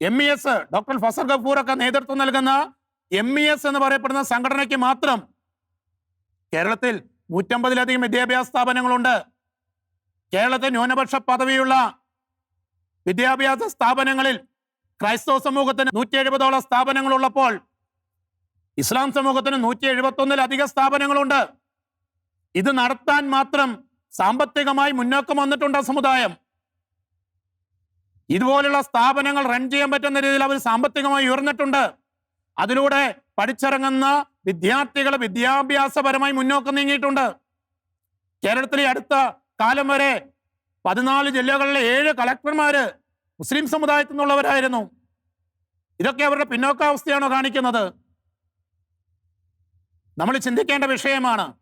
M E S doctor Fazal Gafoor ഒക്കെ നേതൃത്വം നൽകുന്ന എം ഇ എസ് എന്ന് പറയപ്പെടുന്ന സംഘടനയ്ക്ക് മാത്രം കേരളത്തിൽ നൂറ്റമ്പതിലധികം വിദ്യാഭ്യാസ സ്ഥാപനങ്ങളുണ്ട്. കേരളത്തിൽ ന്യൂനപക്ഷ പദവിയുള്ള വിദ്യാഭ്യാസ സ്ഥാപനങ്ങളിൽ ക്രൈസ്തവ സമൂഹത്തിന് നൂറ്റി എഴുപതോളം സ്ഥാപനങ്ങളുള്ളപ്പോൾ ഇസ്ലാം സമൂഹത്തിന് നൂറ്റി എഴുപത്തൊന്നിലധികം സ്ഥാപനങ്ങളുണ്ട്. ഇത് നടത്താൻ മാത്രം സാമ്പത്തികമായി മുന്നോക്കം വന്നിട്ടുണ്ട് സമുദായം. ഇതുപോലുള്ള സ്ഥാപനങ്ങൾ റൺ ചെയ്യാൻ പറ്റുന്ന രീതിയിൽ അവർ സാമ്പത്തികമായി ഉയർന്നിട്ടുണ്ട്. അതിലൂടെ പഠിച്ചിറങ്ങുന്ന വിദ്യാർത്ഥികൾ വിദ്യാഭ്യാസപരമായി മുന്നോക്കം നീങ്ങിയിട്ടുണ്ട്. കേരളത്തിലെ അടുത്ത കാലം വരെ പതിനാല് ജില്ലകളിലെ ഏഴ് കളക്ടർമാര് മുസ്ലിം സമുദായത്തിൽ നിന്നുള്ളവരായിരുന്നു. ഇതൊക്കെ അവരുടെ പിന്നോക്കാവസ്ഥയാണോ കാണിക്കുന്നത്? നമ്മൾ ചിന്തിക്കേണ്ട വിഷയമാണ്.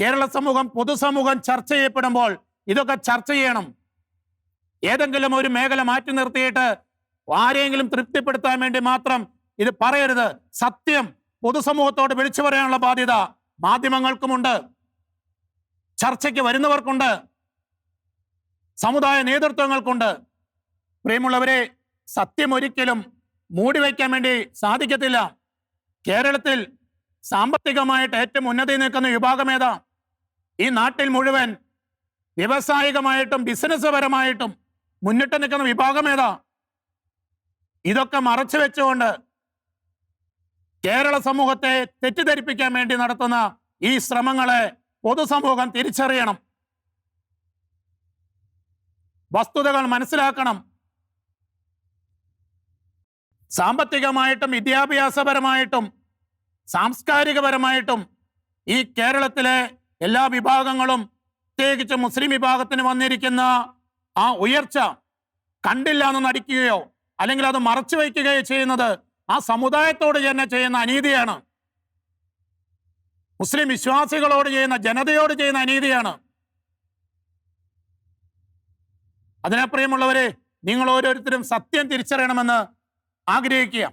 കേരള സമൂഹം പൊതുസമൂഹം ചർച്ച ചെയ്യപ്പെടുമ്പോൾ ഇതൊക്കെ ചർച്ച ചെയ്യണം. ഏതെങ്കിലും ഒരു മേഖല മാറ്റി നിർത്തിയിട്ട് ആരെങ്കിലും തൃപ്തിപ്പെടുത്താൻ വേണ്ടി മാത്രം ഇത് പറയരുത്. സത്യം പൊതുസമൂഹത്തോട് വിളിച്ചു പറയാനുള്ള ബാധ്യത മാധ്യമങ്ങൾക്കുമുണ്ട്. ചർച്ചയ്ക്ക് വരുന്നവർക്കുണ്ട്. സമുദായ നേതൃത്വങ്ങൾക്കുണ്ട്. പ്രിയമുള്ളവരെ സത്യം ഒരിക്കലും മൂടിവെക്കാൻ വേണ്ടി സാധിക്കത്തില്ല. കേരളത്തിൽ സാമ്പത്തികമായിട്ട് ഏറ്റവും ഉന്നതി നിൽക്കുന്ന വിഭാഗം ഏതാ? ഈ നാട്ടിൽ മുഴുവൻ വ്യവസായികമായിട്ടും ബിസിനസ് പരമായിട്ടും മുന്നിട്ട് നിൽക്കുന്ന വിഭാഗം ഏതാ? ഇതൊക്കെ മറച്ചു വെച്ചുകൊണ്ട് കേരള സമൂഹത്തെ തെറ്റിദ്ധരിപ്പിക്കാൻ വേണ്ടി നടത്തുന്ന ഈ ശ്രമങ്ങളെ പൊതുസമൂഹം തിരിച്ചറിയണം. വസ്തുതകൾ മനസ്സിലാക്കണം. സാമ്പത്തികമായിട്ടും വിദ്യാഭ്യാസപരമായിട്ടും സാംസ്കാരികപരമായിട്ടും ഈ കേരളത്തിലെ എല്ലാ വിഭാഗങ്ങളും പ്രത്യേകിച്ച് മുസ്ലിം വിഭാഗത്തിന് വന്നിരിക്കുന്ന ആ ഉയർച്ച കണ്ടില്ല എന്ന് നടിക്കുകയോ അല്ലെങ്കിൽ അത് മറച്ചു വയ്ക്കുകയോ ചെയ്യുന്നത് ആ സമുദായത്തോട് തന്നെ ചെയ്യുന്ന അനീതിയാണ്. മുസ്ലിം വിശ്വാസികളോട് ചെയ്യുന്ന ജനതയോട് ചെയ്യുന്ന അനീതിയാണ്. അതിനെ പ്രിയമുള്ളവരെ നിങ്ങൾ ഓരോരുത്തരും സത്യം തിരിച്ചറിയണമെന്ന് ആഗ്രഹിക്കുക.